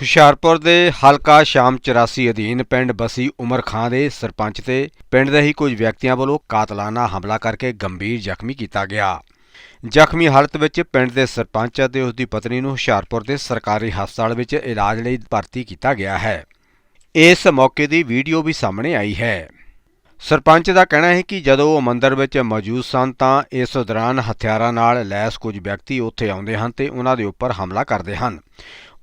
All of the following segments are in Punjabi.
ਹੁਸ਼ਿਆਰਪੁਰ ਦੇ ਹਲਕਾ ਸ਼ਾਮ 84 ਅਧੀਨ ਪਿੰਡ ਬਸੀ ਉਮਰ ਖਾਂ ਦੇ ਸਰਪੰਚ ਤੇ ਪਿੰਡ ਦੇ ਹੀ ਕੁਝ ਵਿਅਕਤੀਆਂ ਵੱਲੋਂ ਕਾਤਲਾਨਾ ਹਮਲਾ ਕਰਕੇ ਗੰਭੀਰ ਜ਼ਖਮੀ ਕੀਤਾ ਗਿਆ। ਜ਼ਖਮੀ ਹਾਲਤ ਵਿੱਚ ਪਿੰਡ ਦੇ ਸਰਪੰਚ ਅਤੇ ਉਸ ਦੀ ਪਤਨੀ ਨੂੰ ਹੁਸ਼ਿਆਰਪੁਰ ਦੇ ਸਰਕਾਰੀ ਹਸਪਤਾਲ ਵਿੱਚ ਇਲਾਜ ਲਈ ਭਰਤੀ ਕੀਤਾ ਗਿਆ ਹੈ। ਇਸ ਮੌਕੇ ਦੀ ਵੀਡੀਓ ਵੀ ਸਾਹਮਣੇ ਆਈ ਹੈ। ਸਰਪੰਚ ਦਾ ਕਹਿਣਾ ਹੈ ਕਿ ਜਦੋਂ ਉਹ ਮੰਦਰ ਵਿੱਚ ਮੌਜੂਦ ਸਨ ਤਾਂ ਇਸ ਦੌਰਾਨ ਹਥਿਆਰਾਂ ਨਾਲ ਲੈਸ ਕੁਝ ਵਿਅਕਤੀ ਉੱਥੇ ਆਉਂਦੇ ਹਨ ਤੇ ਉਹਨਾਂ ਦੇ ਉੱਪਰ ਹਮਲਾ ਕਰਦੇ ਹਨ।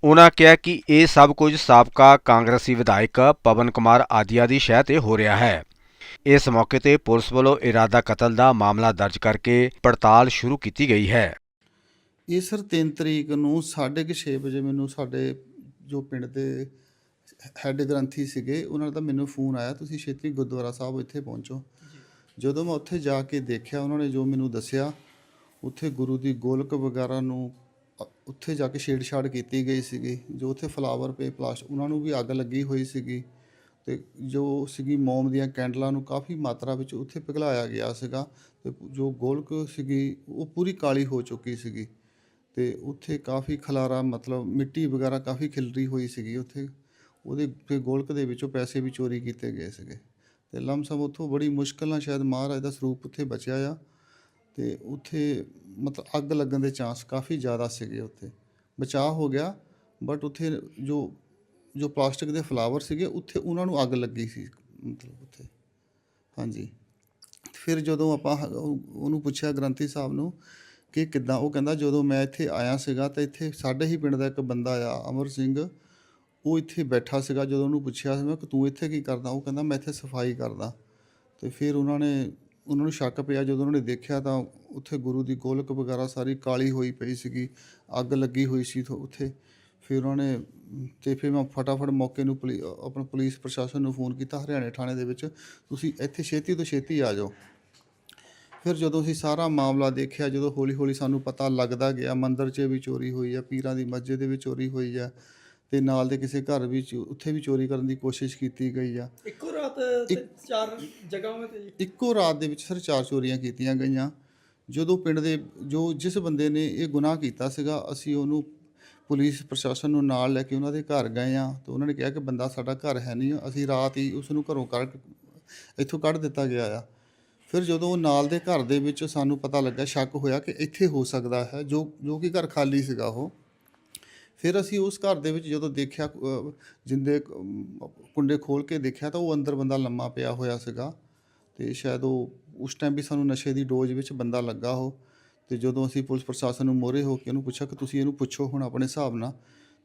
ਉਹਨਾਂ ਕਿਹਾ ਕਿ ਇਹ ਸਭ ਕੁਝ ਸਾਬਕਾ ਕਾਂਗਰਸੀ ਵਿਧਾਇਕ ਪਵਨ ਕੁਮਾਰ ਆਦੀਆ ਦੀ ਸ਼ਹਿ ਤੇ ਹੋ ਰਿਹਾ ਹੈ। ਇਸ ਮੌਕੇ ਤੇ ਪੁਲਿਸ ਵੱਲੋਂ ਇਰਾਦਾ ਕਤਲ ਦਾ ਮਾਮਲਾ ਦਰਜ ਕਰਕੇ ਪੜਤਾਲ ਸ਼ੁਰੂ ਕੀਤੀ ਗਈ ਹੈ। ਇਹ ਸਰ 3 ਤਰੀਕ ਨੂੰ 6:30 ਵਜੇ ਮੈਨੂੰ ਸਾਡੇ ਜੋ ਪਿੰਡ ਦੇ ਹੈੱਡ ਗ੍ਰੰਥੀ ਸੀਗੇ ਉਹਨਾਂ ਦਾ ਮੈਨੂੰ ਫੋਨ ਆਇਆ ਤੁਸੀਂ ਛੇਤੀ ਗੁਰਦੁਆਰਾ ਸਾਹਿਬ ਇੱਥੇ ਪਹੁੰਚੋ। ਜਦੋਂ ਮੈਂ ਉੱਥੇ ਜਾ ਕੇ ਦੇਖਿਆ ਉਹਨਾਂ ਨੇ ਜੋ ਮੈਨੂੰ ਦੱਸਿਆ ਉੱਥੇ ਗੁਰੂ ਦੀ ਗੋਲਕ ਵਗੈਰਾ ਨੂੰ ਉੱਥੇ ਜਾ ਕੇ ਛੇੜਛਾੜ ਕੀਤੀ ਗਈ ਸੀਗੀ। ਜੋ ਉੱਥੇ ਫਲਾਵਰ ਪੇ ਪਲਾਸ, ਉਹਨਾਂ ਨੂੰ ਵੀ ਅੱਗ ਲੱਗੀ ਹੋਈ ਸੀਗੀ ਤੇ ਜੋ ਸੀਗੀ ਮੋਮ ਦੀਆਂ ਕੈਂਡਲਾਂ ਨੂੰ ਕਾਫੀ ਮਾਤਰਾ ਵਿੱਚ ਉੱਥੇ ਪਿਘਲਾਇਆ ਗਿਆ ਸੀਗਾ ਤੇ ਜੋ ਗੋਲਕ ਸੀਗੀ, ਉਹ ਪੂਰੀ ਕਾਲੀ ਹੋ ਚੁੱਕੀ ਸੀਗੀ ਤੇ ਉੱਥੇ ਕਾਫੀ ਖਲਾਰਾ, ਮਤਲਬ ਮਿੱਟੀ ਵਗੈਰਾ ਕਾਫੀ ਖਿਲਰੀ ਹੋਈ ਸੀਗੀ ਉੱਥੇ। ਉਹਦੇ ਫਿਰ ਗੋਲਕ ਦੇ ਵਿੱਚੋਂ ਪੈਸੇ ਵੀ ਚੋਰੀ ਕੀਤੇ ਗਏ ਸੀਗੇ ਤੇ ਲਮਸਮ ਉੱਥੋਂ ਬੜੀ ਮੁਸ਼ਕਲ ਨਾਲ ਸ਼ਾਇਦ ਮਹਾਰਾਜ ਦਾ ਸਰੂਪ ਉੱਥੇ ਬਚਿਆ ਆ। ਤੇ ਉੱਥੇ ਮਤਲਬ ਅੱਗ ਲੱਗਣ ਦੇ ਚਾਂਸ ਕਾਫੀ ਜ਼ਿਆਦਾ ਸੀਗੇ ਉੱਥੇ। ਬਚਾਅ ਹੋ ਗਿਆ ਬਟ ਉੱਥੇ ਜੋ ਜੋ ਪਲਾਸਟਿਕ ਦੇ ਫਲਾਵਰ ਸੀਗੇ, ਉੱਥੇ ਉਹਨਾਂ ਨੂੰ ਅੱਗ ਲੱਗੀ ਸੀ, ਮਤਲਬ ਉੱਥੇ। ਹਾਂਜੀ। ਫਿਰ ਜਦੋਂ ਆਪਾਂ ਉਹਨੂੰ ਪੁੱਛਿਆ ਗ੍ਰੰਥੀ ਸਾਹਿਬ ਨੂੰ ਕਿ ਕਿੱਦਾਂ, ਉਹ ਕਹਿੰਦਾ ਜਦੋਂ ਮੈਂ ਇੱਥੇ ਆਇਆ ਸੀਗਾ ਤਾਂ ਇੱਥੇ ਸਾਡੇ ਹੀ ਪਿੰਡ ਦਾ ਇੱਕ ਬੰਦਾ ਆ, ਅਮਰ ਸਿੰਘ, ਉਹ ਇੱਥੇ ਬੈਠਾ ਸੀਗਾ। ਜਦੋਂ ਉਹਨੂੰ ਪੁੱਛਿਆ ਸੀ ਮੈਂ ਕਿ ਤੂੰ ਇੱਥੇ ਕੀ ਕਰਦਾ? ਉਹ ਕਹਿੰਦਾ ਮੈਂ ਇੱਥੇ ਸਫ਼ਾਈ ਕਰਦਾ। ਤੇ ਫਿਰ ਉਹਨਾਂ ਨੇ ਉਹਨਾਂ ਨੂੰ ਸ਼ੱਕ ਪਿਆ, ਜਦੋਂ ਉਹਨਾਂ ਨੇ ਦੇਖਿਆ ਤਾਂ ਉੱਥੇ ਗੁਰੂ ਦੀ ਗੋਲਕ ਵਗੈਰਾ ਸਾਰੀ ਕਾਲੀ ਹੋਈ ਪਈ ਸੀਗੀ, ਅੱਗ ਲੱਗੀ ਹੋਈ ਸੀ ਥੋ- ਉੱਥੇ। ਫਿਰ ਉਹਨਾਂ ਨੇ, ਤੇ ਫਿਰ ਮੈਂ ਫਟਾਫਟ ਮੌਕੇ ਨੂੰ ਪੁਲੀ- ਆਪਣਾ ਪੁਲਿਸ ਪ੍ਰਸ਼ਾਸਨ ਨੂੰ ਫੋਨ ਕੀਤਾ ਹਰਿਆਣੇ ਥਾਣੇ ਦੇ ਵਿੱਚ, ਤੁਸੀਂ ਇੱਥੇ ਛੇਤੀ ਤੋਂ ਛੇਤੀ ਆ ਜਾਓ। ਫਿਰ ਜਦੋਂ ਅਸੀਂ ਸਾਰਾ ਮਾਮਲਾ ਦੇਖਿਆ, ਜਦੋਂ ਹੌਲੀ ਹੌਲੀ ਸਾਨੂੰ ਪਤਾ ਲੱਗਦਾ ਗਿਆ, ਮੰਦਿਰ 'ਚ ਵੀ ਚੋਰੀ ਹੋਈ ਆ, ਪੀਰਾਂ ਦੀ ਮਸਜਿਦ ਦੇ ਵਿੱਚ ਚੋਰੀ ਹੋਈ ਆ, ਤੇ ਨਾਲ ਦੇ ਕਿਸੇ ਘਰ ਵਿੱਚ, ਉੱਥੇ ਵੀ ਚੋਰੀ ਕਰਨ ਦੀ ਕੋਸ਼ਿਸ਼ ਕੀਤੀ ਗਈ ਆ। ਇੱਕੋ ਰਾਤ ਤੇ ਚਾਰ ਜਗ੍ਹਾਵਾਂ ਤੇ ਜੀ ਇੱਕੋ ਰਾਤ ਦੇ ਵਿੱਚ ਸਰ ਚਾਰ ਚੋਰੀਆਂ ਕੀਤੀਆਂ ਗਈਆਂ। ਜਦੋਂ ਪਿੰਡ ਦੇ ਜੋ ਜਿਸ ਬੰਦੇ ਨੇ ਇਹ ਗੁਨਾਹ ਕੀਤਾ ਸੀਗਾ ਅਸੀਂ ਉਹਨੂੰ ਪੁਲਿਸ ਪ੍ਰਸ਼ਾਸਨ ਨੂੰ ਨਾਲ ਲੈ ਕੇ ਉਹਨਾਂ ਦੇ ਘਰ ਗਏ ਆ ਤੇ ਉਹਨਾਂ ਨੇ ਕਿਹਾ ਕਿ ਬੰਦਾ ਸਾਡਾ ਘਰ ਹੈ ਨਹੀਂ ਅਸੀਂ ਰਾਤ ਹੀ ਉਸ ਨੂੰ ਘਰੋਂ ਕੱਢ ਇੱਥੋਂ ਕੱਢ ਦਿੱਤਾ ਗਿਆ ਆ। ਫਿਰ ਜਦੋਂ ਉਹ ਨਾਲ ਦੇ ਘਰ ਦੇ ਵਿੱਚ ਸਾਨੂੰ ਪਤਾ ਲੱਗਾ ਸ਼ੱਕ ਹੋਇਆ ਕਿ ਇੱਥੇ ਹੋ ਸਕਦਾ ਹੈ ਜੋ ਜੋ ਕਿ ਘਰ ਖਾਲੀ ਸੀਗਾ ਉਹ। ਫਿਰ ਅਸੀਂ ਉਸ ਘਰ ਦੇ ਵਿੱਚ ਜਦੋਂ ਦੇਖਿਆ ਜਿੰਦੇ ਕੁੰਡੇ ਖੋਲ ਕੇ ਦੇਖਿਆ ਤਾਂ ਉਹ ਅੰਦਰ ਬੰਦਾ ਲੰਮਾ ਪਿਆ ਹੋਇਆ ਸੀਗਾ ਤੇ ਸ਼ਾਇਦ ਉਹ ਉਸ ਟਾਈਮ ਵੀ ਸਾਨੂੰ ਨਸ਼ੇ ਦੀ ਡੋਜ਼ ਵਿੱਚ ਬੰਦਾ ਲੱਗਾ ਹੋ ਤੇ ਜਦੋਂ ਅਸੀਂ ਪੁਲਿਸ ਪ੍ਰਸ਼ਾਸਨ ਨੂੰ ਮੋਰੇ ਹੋ ਕੇ ਉਹਨੂੰ ਪੁੱਛਿਆ ਕਿ ਤੁਸੀਂ ਇਹਨੂੰ ਪੁੱਛੋ ਹੁਣ ਆਪਣੇ ਹਿਸਾਬ ਨਾਲ,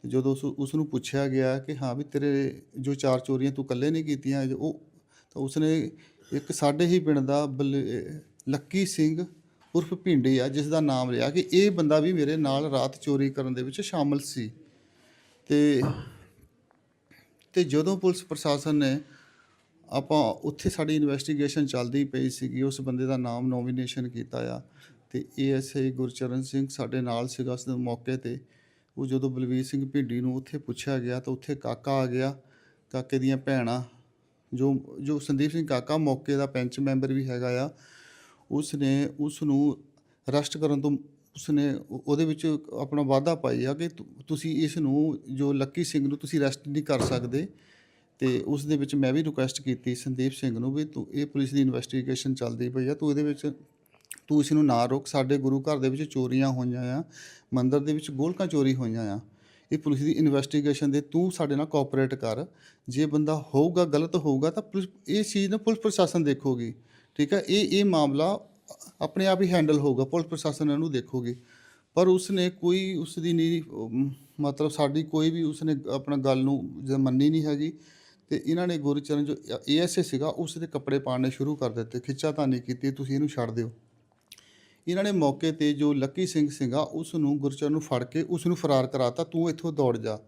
ਤੇ ਜਦੋਂ ਉਸ ਉਸ ਨੂੰ ਪੁੱਛਿਆ ਗਿਆ ਕਿ ਹਾਂ ਵੀ ਤੇਰੇ ਜੋ ਚਾਰ ਚੋਰੀਆਂ ਤੂੰ ਇਕੱਲੇ ਨਹੀਂ ਕੀਤੀਆਂ, ਉਹ ਤਾਂ ਉਸਨੇ ਇੱਕ ਸਾਡੇ ਹੀ ਪਿੰਡ ਦਾ ਬਲ- ਲੱਕੀ ਸਿੰਘ ਉਰਫ ਭਿੰਡੀ ਆ ਜਿਸ ਦਾ ਨਾਮ ਰਿਹਾ ਕਿ ਇਹ ਬੰਦਾ ਵੀ ਮੇਰੇ ਨਾਲ ਰਾਤ ਚੋਰੀ ਕਰਨ ਦੇ ਵਿੱਚ ਸ਼ਾਮਲ ਸੀ। ਤੇ ਤੇ ਜਦੋਂ ਪੁਲਿਸ ਪ੍ਰਸ਼ਾਸਨ ਨੇ ਆਪਾਂ ਉੱਥੇ ਸਾਡੀ ਇਨਵੈਸਟੀਗੇਸ਼ਨ ਚੱਲਦੀ ਪਈ ਸੀਗੀ, ਉਸ ਬੰਦੇ ਦਾ ਨਾਮ ਨੋਮੀਨੇਸ਼ਨ ਕੀਤਾ ਆ ਤੇ ਏਐਸਆਈ ਗੁਰਚਰਨ ਸਿੰਘ ਸਾਡੇ ਨਾਲ ਸੀਗਾ ਉਸ ਮੌਕੇ ਤੇ। ਉਹ ਜਦੋਂ ਬਲਵੀਰ ਸਿੰਘ ਭਿੰਡੀ ਨੂੰ ਉੱਥੇ ਪੁੱਛਿਆ ਗਿਆ ਤਾਂ ਉੱਥੇ ਕਾਕਾ ਆ ਗਿਆ, ਕਾਕੇ ਦੀਆਂ ਭੈਣਾਂ, ਜੋ ਜੋ ਸੰਦੀਪ ਸਿੰਘ ਕਾਕਾ ਮੌਕੇ ਦਾ ਪੈਂਚ ਮੈਂਬਰ ਵੀ ਹੈਗਾ ਆ ਉਸ ਨੇ ਉਸ ਨੂੰ ਅਰੈਸਟ ਕਰਨ ਤੋਂ ਉਸਨੇ ਉਹਦੇ ਵਿੱਚ ਆਪਣਾ ਵਾਅਦਾ ਪਾਈ ਆ ਕਿ ਤੁ- ਤੁਸੀਂ ਇਸ ਨੂੰ ਜੋ ਲੱਕੀ ਸਿੰਘ ਨੂੰ ਤੁਸੀਂ ਅਰੈਸਟ ਨਹੀਂ ਕਰ ਸਕਦੇ ਤੇ ਉਸ ਦੇ ਵਿੱਚ ਮੈਂ ਵੀ ਰਿਕੁਐਸਟ ਕੀਤੀ ਸੰਦੀਪ ਸਿੰਘ ਨੂੰ ਵੀ ਤੂੰ, ਇਹ ਪੁਲਿਸ ਦੀ ਇਨਵੈਸਟੀਗੇਸ਼ਨ ਚੱਲਦੀ ਪਈ ਆ, ਤੂੰ ਇਹਦੇ ਵਿੱਚ, ਤੂੰ ਇਸ ਨੂੰ ਨਾ ਰੋਕ, ਸਾਡੇ ਗੁਰੂ ਘਰ ਦੇ ਵਿੱਚ ਚੋਰੀਆਂ ਹੋਈਆਂ ਆ, ਮੰਦਿਰ ਦੇ ਵਿੱਚ ਗੋਲਕਾਂ ਚੋਰੀ ਹੋਈਆਂ ਆ, ਇਹ ਪੁਲਿਸ ਦੀ ਇਨਵੈਸਟੀਗੇਸ਼ਨ ਦੇ ਤੂੰ ਸਾਡੇ ਨਾਲ ਕੋਆਪਰੇਟ ਕਰ, ਜੇ ਬੰਦਾ ਹੋਊਗਾ, ਗਲਤ ਹੋਊਗਾ ਤਾਂ ਪੁਲਿਸ ਇਹ ਚੀਜ਼ ਨੂੰ ਪੁਲਿਸ ਪ੍ਰਸ਼ਾਸਨ ਦੇਖੋਗੀ। ਠੀਕ ਹੈ? ਇਹ ਇਹ ਮਾਮਲਾ ਆਪਣੇ ਆਪ ਹੀ ਹੈਂਡਲ ਹੋਊਗਾ, ਪੁਲਿਸ ਪ੍ਰਸ਼ਾਸਨ ਇਹਨੂੰ ਦੇਖੋਗੇ। ਪਰ ਉਸਨੇ ਕੋਈ ਉਸ ਦੀ ਨਹੀਂ ਮਤਲਬ ਸਾਡੀ ਕੋਈ ਵੀ ਉਸਨੇ ਆਪਣਾ ਗੱਲ ਨੂੰ ਜ- ਮੰਨੀ ਨਹੀਂ ਹੈਗੀ ਤੇ ਇਹਨਾਂ ਨੇ ਗੁਰਚਰਨ ਜੋ ਏਐਸਏ ਸੀਗਾ ਉਸ ਦੇ ਕੱਪੜੇ ਪਾੜਨੇ ਸ਼ੁਰੂ ਕਰ ਦਿੱਤੇ, ਖਿੱਚਾ ਤਾਂ ਨਹੀਂ ਕੀਤੀ, ਤੁਸੀਂ ਇਹਨੂੰ ਛੱਡ ਦਿਓ। ਇਹਨਾਂ ਨੇ ਮੌਕੇ ਤੇ ਜੋ ਲੱਕੀ ਸਿੰਘ ਸੀਗਾ ਉਸ ਨੂੰ ਗੁਰਚਰਨ ਨੂੰ ਫੜ ਕੇ ਉਸ ਨੂੰ ਫਰਾਰ ਕਰਾਤਾ, ਤੂੰ ਇੱਥੋਂ ਦੌੜ ਜਾ।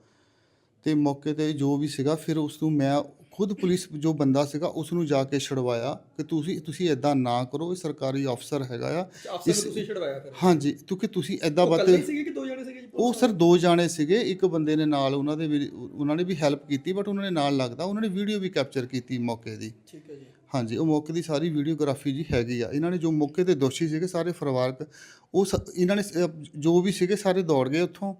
ਤੇ ਮੌਕੇ ਤੇ ਜੋ ਵੀ ਸੀਗਾ, ਫਿਰ ਉਸ ਨੂੰ ਮੈਂ ਖੁਦ ਪੁਲਿਸ ਜੋ ਬੰਦਾ ਸੀਗਾ ਉਸ ਨੂੰ ਜਾ ਕੇ ਛਡਵਾਇਆ ਕਿ ਤੁਸੀਂ ਤੁਸੀਂ ਐਦਾਂ ਨਾ ਕਰੋ ਇਹ ਸਰਕਾਰੀ ਅਫਸਰ ਹੈਗਾ ਆ। ਅਫਸਰ ਨੂੰ ਤੁਸੀਂ ਛਡਵਾਇਆ ਫਿਰ? ਹਾਂਜੀ ਕਿਉਂਕਿ ਤੁਸੀਂ ਐਦਾਂ ਬਾਤ ਸੀਗੇ ਕਿ ਦੋ ਜਣੇ ਸੀਗੇ ਉਹ ਸਰ ਦੋ ਜਾਣੇ ਸੀਗੇ ਇੱਕ ਬੰਦੇ ਨੇ ਨਾਲ ਉਹਨਾਂ ਦੇ ਵੀ ਉਹਨਾਂ ਨੇ ਵੀ ਹੈਲਪ ਕੀਤੀ ਬਟ ਉਹਨਾਂ ਨੇ ਨਾਲ ਲੱਗਦਾ ਉਹਨਾਂ ਨੇ ਵੀਡੀਓ ਵੀ ਕੈਪਚਰ ਕੀਤੀ ਮੌਕੇ ਦੀ। ਠੀਕ ਹੈ ਜੀ। ਹਾਂਜੀ ਉਹ ਮੌਕੇ ਦੀ ਸਾਰੀ ਵੀਡੀਓਗ੍ਰਾਫੀ ਜੀ ਹੈਗੀ ਆ। ਇਹਨਾਂ ਨੇ ਜੋ ਮੌਕੇ ਤੇ ਦੋਸ਼ੀ ਸੀਗੇ ਸਾਰੇ ਪਰਿਵਾਰਕ ਉਹ ਸ- ਇਹਨਾਂ ਨੇ ਸ- ਜੋ ਵੀ ਸੀਗੇ ਸਾਰੇ ਦੌੜ ਗਏ ਉੱਥੋਂ।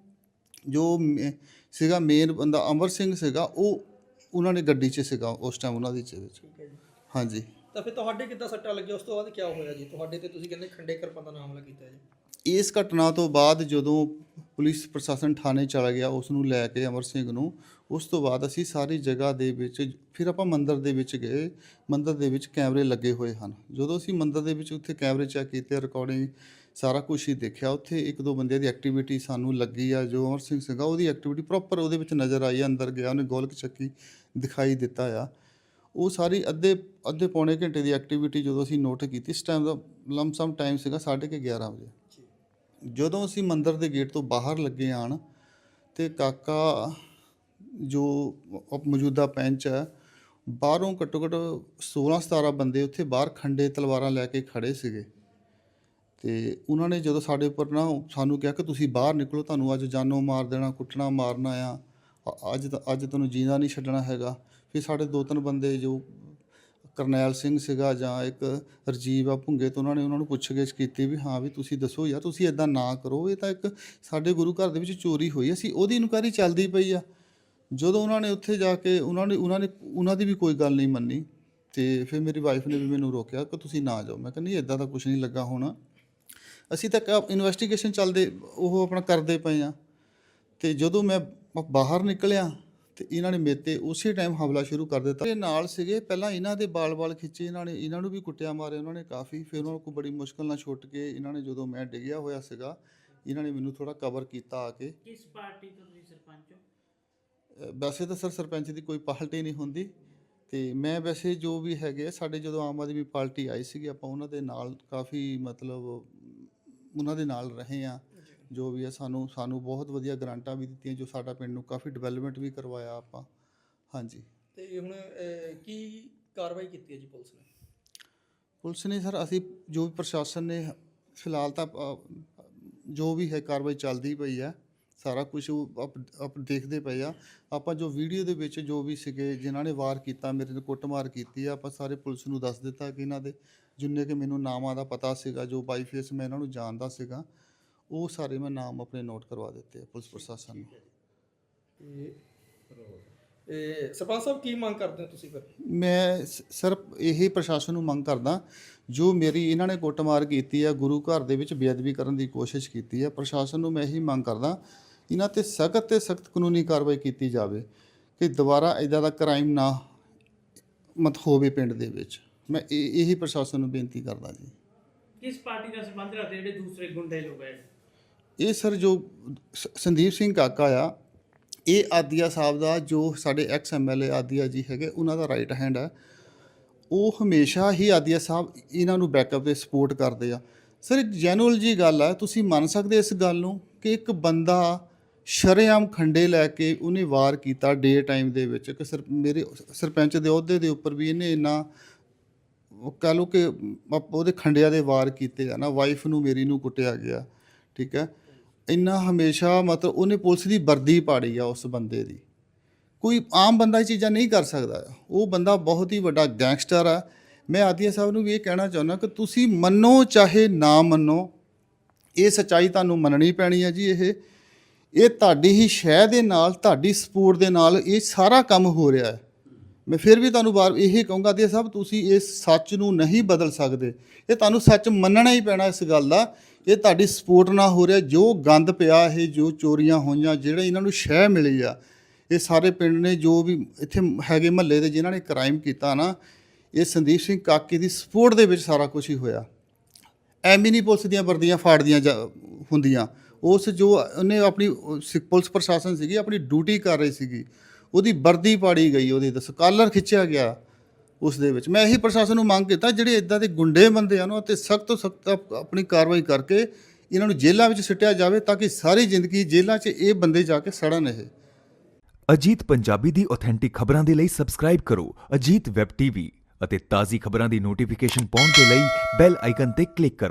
ਜੋ ਮ- ਸੀਗਾ ਮੇਨ ਬੰਦਾ ਅਮਰ ਸਿੰਘ ਸੀਗਾ ਉਹ ਉਹਨਾਂ ਨੇ ਗੱਡੀ 'ਚ ਸੀਗਾ ਉਸ ਟਾਈਮ ਉਹਨਾਂ ਦੀ 'ਚ ਵਿੱਚ। ਠੀਕ ਹੈ ਜੀ। ਹਾਂਜੀ। ਤਾਂ ਫਿਰ ਤੁਹਾਡੇ ਕਿੱਦਾਂ ਸੱਟਾਂ ਲੱਗੀਆਂ? ਉਸ ਤੋਂ ਬਾਅਦ ਕੀ ਹੋਇਆ ਜੀ? ਤੁਹਾਡੇ ਤੇ ਤੁਸੀਂ ਕਹਿੰਦੇ ਖੰਡੇ ਕਿਰਪਾਨ ਦਾ ਨਾਮ ਹਮਲਾ ਕੀਤਾ ਜੀ। ਇਸ ਘਟਨਾ ਤੋਂ ਬਾਅਦ ਜਦੋਂ ਪੁਲਿਸ ਪ੍ਰਸ਼ਾਸਨ ਥਾਣੇ ਚਲਾ ਗਿਆ ਉਸ ਨੂੰ ਲੈ ਕੇ ਅਮਰ ਸਿੰਘ ਨੂੰ ਉਸ ਤੋਂ ਬਾਅਦ ਅਸੀਂ ਸਾਰੀ ਜਗ੍ਹਾ ਦੇ ਵਿੱਚ ਫਿਰ ਆਪਾਂ ਮੰਦਿਰ ਦੇ ਵਿੱਚ ਗਏ। ਮੰਦਿਰ ਦੇ ਵਿੱਚ ਕੈਮਰੇ ਲੱਗੇ ਹੋਏ ਹਨ। ਜਦੋਂ ਅਸੀਂ ਮੰਦਿਰ ਦੇ ਵਿੱਚ ਉੱਥੇ ਕੈਮਰੇ ਚੈੱਕ ਕੀਤੇ ਰਿਕਾਰਡਿੰਗ ਸਾਰਾ ਕੁਝ ਹੀ ਦੇਖਿਆ ਉੱਥੇ ਇੱਕ ਦੋ ਬੰਦਿਆਂ ਦੀ ਐਕਟੀਵਿਟੀ ਸਾਨੂੰ ਲੱਗੀ ਆ ਜੋ ਅਮਰ ਸਿੰਘ ਸੀਗਾ ਉਹਦੀ ਐਕਟੀਵਿਟੀ ਪ੍ਰੋਪਰ ਉਹਦੇ ਵਿੱਚ ਨਜ਼ਰ ਆਈ ਆ, ਅੰਦਰ ਗਿਆ ਉਹਨੇ ਗੋਲਕ ਚੱਕੀ ਦਿਖਾਈ ਦਿੱਤਾ ਆ। ਉਹ ਸਾਰੀ ਅੱਧੇ ਅੱਧੇ ਪੌਣੇ ਘੰਟੇ ਦੀ ਐਕਟੀਵਿਟੀ ਜਦੋਂ ਅਸੀਂ ਨੋਟ ਕੀਤੀ ਇਸ ਟਾਈਮ ਦਾ ਲਮਸਮ ਟਾਈਮ ਸੀਗਾ 11:30 ਵਜੇ। ਜਦੋਂ ਅਸੀਂ ਮੰਦਿਰ ਦੇ ਗੇਟ ਤੋਂ ਬਾਹਰ ਲੱਗੇ ਆਣ ਤੇ ਕਾਕਾ ਜੋ ਮੌਜੂਦਾ ਪੈਂਚ ਹੈ, ਬਾਹਰੋਂ ਘੱਟੋ ਘੱਟ 16 17 ਬੰਦੇ ਉੱਥੇ ਬਾਹਰ ਖੰਡੇ ਤਲਵਾਰਾਂ ਲੈ ਕੇ ਖੜੇ ਸੀਗੇ। ਤੇ ਉਹਨਾਂ ਨੇ ਜਦੋਂ ਸਾਡੇ ਉੱਪਰ ਨਾ ਸਾਨੂੰ ਕਿਹਾ ਕਿ ਤੁਸੀਂ ਬਾਹਰ ਨਿਕਲੋ, ਤੁਹਾਨੂੰ ਅੱਜ ਜਾਨੋਂ ਮਾਰ ਦੇਣਾ, ਕੁੱਟਣਾ, ਮਾਰਨਾ ਆ ਅੱਜ ਤਾਂ, ਅੱਜ ਤੁਹਾਨੂੰ ਜੀਣਾ ਨਹੀਂ ਛੱਡਣਾ ਹੈਗਾ। ਫਿਰ ਸਾਡੇ ਦੋ ਤਿੰਨ ਬੰਦੇ ਜੋ ਕਰਨੈਲ ਸਿੰਘ ਸੀਗਾ ਜਾਂ ਇੱਕ ਰਜੀਵ ਆ ਭੁੰਗੇ ਤੋਂ ਉਹਨਾਂ ਨੇ ਉਹਨਾਂ ਨੂੰ ਪੁੱਛਗਿੱਛ ਕੀਤੀ ਵੀ ਹਾਂ ਵੀ ਤੁਸੀਂ ਦੱਸੋ ਯਾਰ, ਤੁਸੀਂ ਇਦਾਂ ਨਾ ਕਰੋ, ਇਹ ਤਾਂ ਇੱਕ ਸਾਡੇ ਗੁਰੂ ਘਰ ਦੇ ਵਿੱਚ ਚੋਰੀ ਹੋਈ ਅਸੀਂ ਉਹਦੀ ਇਨਕੁਆਇਰੀ ਚੱਲਦੀ ਪਈ ਆ। ਜਦੋਂ ਉਹਨਾਂ ਨੇ ਉੱਥੇ ਜਾ ਕੇ ਉਹਨਾਂ ਨੇ ਉਹਨਾਂ ਨੇ, ਉਹਨਾਂ ਦੀ ਵੀ ਕੋਈ ਗੱਲ ਨਹੀਂ ਮੰਨੀ ਤੇ ਫਿਰ ਮੇਰੀ ਵਾਈਫ ਨੇ ਵੀ ਮੈਨੂੰ ਰੋਕਿਆ ਕਿ ਤੁਸੀਂ ਨਾ ਜਾਓ। ਮੈਂ ਕਿਹਾ ਨਹੀਂ ਇਦਾਂ ਦਾ ਕੁਝ ਨਹੀਂ ਲੱਗਾ ਹੋਣਾ। ਅਸੀਂ ਤਾਂ ਇਨਵੈਸਟੀਗੇਸ਼ਨ ਚੱਲਦੇ, ਉਹ ਆਪਣਾ ਕਰਦੇ ਪਏ ਆ। ਤੇ ਜਦੋਂ ਮੈਂ ਬਾਹਰ ਨਿਕਲਿਆ ਤੇ ਇਹਨਾਂ ਨੇ ਮੇਰੇ ਤੇ ਉਸੇ ਟਾਈਮ ਹਮਲਾ ਸ਼ੁਰੂ ਕਰ ਦਿੱਤਾ। ਇਹ ਨਾਲ ਸੀਗੇ ਪਹਿਲਾਂ ਇਹਨਾਂ ਦੇ ਬਾਲ-ਬਾਲ ਖਿੱਚੇ ਇਹਨਾਂ ਨੇ ਇਹਨਾਂ ਨੂੰ ਵੀ ਕੁੱਟਿਆ ਮਾਰਿਆ ਉਹਨਾਂ ਨੇ ਕਾਫੀ ਫਿਰ ਉਹਨਾਂ ਨੂੰ ਬੜੀ ਮੁਸ਼ਕਲ ਨਾਲ ਛੁੱਟ ਕੇ ਇਹਨਾਂ ਨੇ ਜਦੋਂ ਮੈਂ ਡਿੱਗਿਆ ਹੋਇਆ ਸੀਗਾ ਇਹਨਾਂ ਨੇ ਮੈਨੂੰ ਥੋੜਾ ਕਵਰ ਕੀਤਾ ਆ ਕੇ। ਕਿਸ ਪਾਰਟੀ ਤੋਂ ਤੁਸੀਂ ਸਰਪੰਚ ਹੋ? ਵੈਸੇ ਤਾਂ ਸਰ ਸਰਪੰਚ ਦੀ ਕੋਈ ਪਾਰਟੀ ਨਹੀਂ ਹੁੰਦੀ ਤੇ ਮੈਂ ਵੈਸੇ ਜੋ ਵੀ ਹੈਗੇ ਸਾਡੇ ਜਦੋਂ ਆਮ ਆਦਮੀ ਪਾਰਟੀ ਆਈ ਸੀਗੀ ਆਪਾਂ ਉਹਨਾਂ ਦੇ ਨਾਲ ਕਾਫੀ ਮਤਲਬ ਉਹਨਾਂ ਦੇ ਨਾਲ ਰਹੇ ਆ। ਜੋ ਵੀ ਹੈ ਸਾਨੂੰ ਸਾਨੂੰ ਬਹੁਤ ਵਧੀਆ ਗ੍ਰਾਂਟਾਂ ਵੀ ਦਿੱਤੀਆਂ ਜੋ ਸਾਡਾ ਪਿੰਡ ਨੂੰ ਕਾਫੀ ਡਿਵੈਲਪਮੈਂਟ ਵੀ ਕਰਵਾਇਆ ਆਪਾਂ। ਹਾਂਜੀ। ਤੇ ਹੁਣ ਅਹ, ਕੀ ਕਾਰਵਾਈ ਕੀਤੀ ਹੈ ਜੀ ਪੁਲਿਸ ਨੇ? ਪੁਲਿਸ ਨੇ ਸਰ ਅਸੀਂ ਜੋ ਵੀ ਪ੍ਰਸ਼ਾਸਨ ਨੇ ਫਿਲਹਾਲ ਤਾਂ ਅ, ਜੋ ਵੀ ਹੈ ਕਾਰਵਾਈ ਚੱਲਦੀ ਪਈ ਹੈ ਸਾਰਾ ਕੁਝ ਆਪ ਦੇਖਦੇ ਪਏ ਆ। ਆਪਾਂ ਜੋ ਵੀਡੀਓ ਦੇ ਵਿੱਚ ਜੋ ਵੀ ਸੀਗੇ ਜਿਨ੍ਹਾਂ ਨੇ ਵਾਰ ਕੀਤਾ ਮੇਰੇ ਨੂੰ ਕੁੱਟਮਾਰ ਕੀਤੀ ਆ ਆਪਾਂ ਸਾਰੇ ਪੁਲਿਸ ਨੂੰ ਦੱਸ ਦਿੱਤਾ ਕਿ ਇਹਨਾਂ ਦੇ ਜਿੰਨੇ ਕਿ ਮੈਨੂੰ ਨਾਮਾਂ ਦਾ ਪਤਾ ਸੀਗਾ ਜੋ ਬਾਈ ਫੇਸ ਮੈਂ ਇਹਨਾਂ ਨੂੰ ਜਾਣਦਾ ਸੀਗਾ ਉਹ ਸਾਰੇ ਮੈਂ ਨਾਮ ਆਪਣੇ ਨੋਟ ਕਰਵਾ ਦਿੱਤੇ ਆ ਪੁਲਿਸ ਪ੍ਰਸ਼ਾਸਨ ਨੂੰ। ਇਹ ਸਰਪੰਚ ਸਾਹਿਬ ਕੀ ਮੰਗ ਕਰਦੇ ਹੋ ਤੁਸੀਂ ਫਿਰ? ਮੈਂ ਸ- ਸਿਰਫ ਇਹੀ ਪ੍ਰਸ਼ਾਸਨ ਨੂੰ ਮੰਗ ਕਰਦਾ ਜੋ ਮੇਰੀ ਇਹਨਾਂ ਨੇ ਕੁੱਟਮਾਰ ਕੀਤੀ ਹੈ ਗੁਰੂ ਘਰ ਦੇ ਵਿੱਚ ਬੇਅਦਬੀ ਕਰਨ ਦੀ ਕੋਸ਼ਿਸ਼ ਕੀਤੀ ਹੈ ਪ੍ਰਸ਼ਾਸਨ ਨੂੰ ਮੈਂ ਇਹੀ ਮੰਗ ਕਰਦਾ ਇਹਨਾਂ ਤੇ ਸਖਤ ਤੇ ਸਖਤ ਕਾਨੂੰਨੀ ਕਾਰਵਾਈ ਕੀਤੀ ਜਾਵੇ ਕਿ ਦੁਬਾਰਾ ਇਦਾਂ ਦਾ ਕ੍ਰਾਈਮ ਨਾ ਮਤ ਹੋਵੇ ਪਿੰਡ ਦੇ ਵਿੱਚ। ਮੈਂ ਇਹ- ਇਹੀ ਪ੍ਰਸ਼ਾਸਨ ਨੂੰ ਬੇਨਤੀ ਕਰਦਾ ਜੀ। ਕਿਸ ਪਾਰਟੀ ਦਾ ਸੰਬੰਧ ਰੱਖਦੇ ਜਿਹੜੇ ਦੂਸਰੇ ਗੁੰਡੇ ਲੋਕ ਹੈ? ਇਹ ਸਰ ਜੋ ਸ- ਸੰਦੀਪ ਸਿੰਘ ਕਾਕਾ ਆ, ਇਹ ਆਦੀਆ ਸਾਹਿਬ ਦਾ ਜੋ ਸਾਡੇ ਐਕਸ ਐਮਐਲਏ ਆਦੀਆ ਜੀ ਹੈਗੇ, ਉਹਨਾਂ ਦਾ ਰਾਈਟ ਹੈਂਡ ਹੈ ਉਹ ਹਮੇਸ਼ਾ ਹੀ ਆਦੀਆ ਸਾਹਿਬ ਇਹਨਾਂ ਨੂੰ ਬੈਕਅਪ ਤੇ ਸਪੋਰਟ ਕਰਦੇ ਆ। ਸਰ ਇੱਕ ਜੈਨੂਅਲ ਜੀ ਗੱਲ ਆ, ਤੁਸੀਂ ਮੰਨ ਸਕਦੇ ਇਸ ਗੱਲ ਨੂੰ ਕਿ ਇੱਕ ਬੰਦਾ ਸ਼ਰੇਆਮ ਖੰਡੇ ਲੈ ਕੇ ਉਹਨੇ ਵਾਰ ਕੀਤਾ ਡੇ ਟਾਈਮ ਦੇ ਵਿੱਚ, ਕਿ ਸਰ ਮੇਰੇ ਸਰਪੰਚ ਦੇ ਅਹੁਦੇ ਦੇ ਉੱਪਰ ਵੀ ਇਹਨੇ ਇੰਨਾ ਉਹ ਕਹ ਲਓ ਕਿ ਆਪ- ਉਹਦੇ ਖੰਡਿਆਂ ਦੇ ਵਾਰ ਕੀਤੇ ਆ ਨਾ ਵਾਈਫ ਨੂੰ ਮੇਰੀ ਨੂੰ ਕੁੱਟਿਆ ਗਿਆ, ਠੀਕ ਹੈ। ਇੰਨਾ ਹਮੇਸ਼ਾ ਮਤਲਬ ਉਹਨੇ ਪੁਲਿਸ ਦੀ ਵਰਦੀ ਪਾੜੀ ਆ ਉਸ ਬੰਦੇ ਦੀ। ਕੋਈ ਆਮ ਬੰਦਾ ਇਹ ਚੀਜ਼ਾਂ ਨਹੀਂ ਕਰ ਸਕਦਾ। ਉਹ ਬੰਦਾ ਬਹੁਤ ਹੀ ਵੱਡਾ ਗੈਂਗਸਟਰ ਆ। ਮੈਂ ਆਦੀਆ ਸਾਹਿਬ ਨੂੰ ਵੀ ਇਹ ਕਹਿਣਾ ਚਾਹੁੰਦਾ ਕਿ ਤੁਸੀਂ ਮੰਨੋ ਚਾਹੇ ਨਾ ਮੰਨੋ, ਇਹ ਸੱਚਾਈ ਤੁਹਾਨੂੰ ਮੰਨਣੀ ਪੈਣੀ ਹੈ ਜੀ ਇਹ। ਇਹ ਤੁਹਾਡੀ ਹੀ ਸ਼ਹਿ ਦੇ ਨਾਲ, ਤੁਹਾਡੀ ਸਪੋਰਟ ਦੇ ਨਾਲ ਇਹ ਸਾਰਾ ਕੰਮ ਹੋ ਰਿਹਾ ਹੈ। ਮੈਂ ਫਿਰ ਵੀ ਤੁਹਾਨੂੰ ਬਾਰ ਇਹ ਕਹੂੰਗਾ ਤੇ ਸਭ ਤੁਸੀਂ ਇਸ ਸੱਚ ਨੂੰ ਨਹੀਂ ਬਦਲ ਸਕਦੇ। ਇਹ ਤੁਹਾਨੂੰ ਸੱਚ ਮੰਨਣਾ ਹੀ ਪੈਣਾ ਇਸ ਗੱਲ ਦਾ ਇਹ ਤੁਹਾਡੀ ਸਪੋਰਟ ਨਾਲ ਹੋ ਰਿਹਾ, ਜੋ ਗੰਦ ਪਿਆ ਇਹ, ਜੋ ਚੋਰੀਆਂ ਹੋਈਆਂ, ਜਿਹੜੇ ਇਹਨਾਂ ਨੂੰ ਸ਼ਹਿ ਮਿਲੀ ਆ, ਇਹ ਸਾਰੇ ਪਿੰਡ ਨੇ ਜੋ ਵੀ ਇੱਥੇ ਹੈਗੇ ਮਹੱਲੇ ਦੇ ਜਿਨ੍ਹਾਂ ਨੇ ਕ੍ਰਾਈਮ ਕੀਤਾ ਨਾ, ਇਹ ਸੰਦੀਪ ਸਿੰਘ ਕਾਕੇ ਦੀ ਸਪੋਰਟ ਦੇ ਵਿੱਚ ਸਾਰਾ ਕੁਝ ਹੀ ਹੋਇਆ। ਐਵੇਂ ਨਹੀਂ ਪੁਲਿਸ ਦੀਆਂ ਵਰਦੀਆਂ ਫਾੜਦੀਆਂ ਜਾ- ਹੁੰਦੀਆਂ। ਉਸ ਜੋ ਉਹਨੇ ਆਪਣੀ ਪੁਲਿਸ ਪ੍ਰਸ਼ਾਸਨ ਸੀਗੀ, ਆਪਣੀ ਡਿਊਟੀ ਕਰ ਰਹੀ ਸੀਗੀ। ਉਹਦੀ ਵਰਦੀ ਪਾੜੀ ਗਈ ਉਹਦੇ ਦਸ ਕਾਲਰ ਖਿੱਚਿਆ ਗਿਆ। ਉਸ ਦੇ ਵਿੱਚ। ਮੈਂ ਇਹੀ ਪ੍ਰਸ਼ਾਸਨ ਨੂੰ ਮੰਗ ਕੀਤਾ, ਜਿਹੜੇ ਇਦਾਂ ਦੇ ਗੁੰਡੇ ਬੰਦੇ ਹਨ ਨਾ, ਤੇ ਸਖਤ ਤੋਂ ਸਖਤ ਆਪਣੀ ਕਾਰਵਾਈ ਕਰਕੇ ਇਹਨਾਂ ਨੂੰ ਜੇਲ੍ਹਾਂ ਵਿੱਚ ਸਿੱਟਿਆ ਜਾਵੇ, ਤਾਂ ਕਿ ਸਾਰੀ ਜ਼ਿੰਦਗੀ ਜੇਲ੍ਹਾਂ 'ਚ ਇਹ ਬੰਦੇ ਜਾ ਕੇ ਸੜਨ ਇਹ। ਅਜੀਤ ਪੰਜਾਬੀ ਦੀ ਆਥੈਂਟਿਕ ਖਬਰਾਂ ਦੇ ਲਈ ਸਬਸਕ੍ਰਾਈਬ ਕਰੋ ਅਜੀਤ ਵੈਬ ਟੀਵੀ ਅਤੇ ਤਾਜ਼ੀ ਖਬਰਾਂ ਦੀ ਨੋਟੀਫਿਕੇਸ਼ਨ ਪਾਉਣ ਦੇ ਲਈ ਬੈਲ ਆਈਕਨ ਤੇ ਕਲਿੱਕ ਕਰੋ।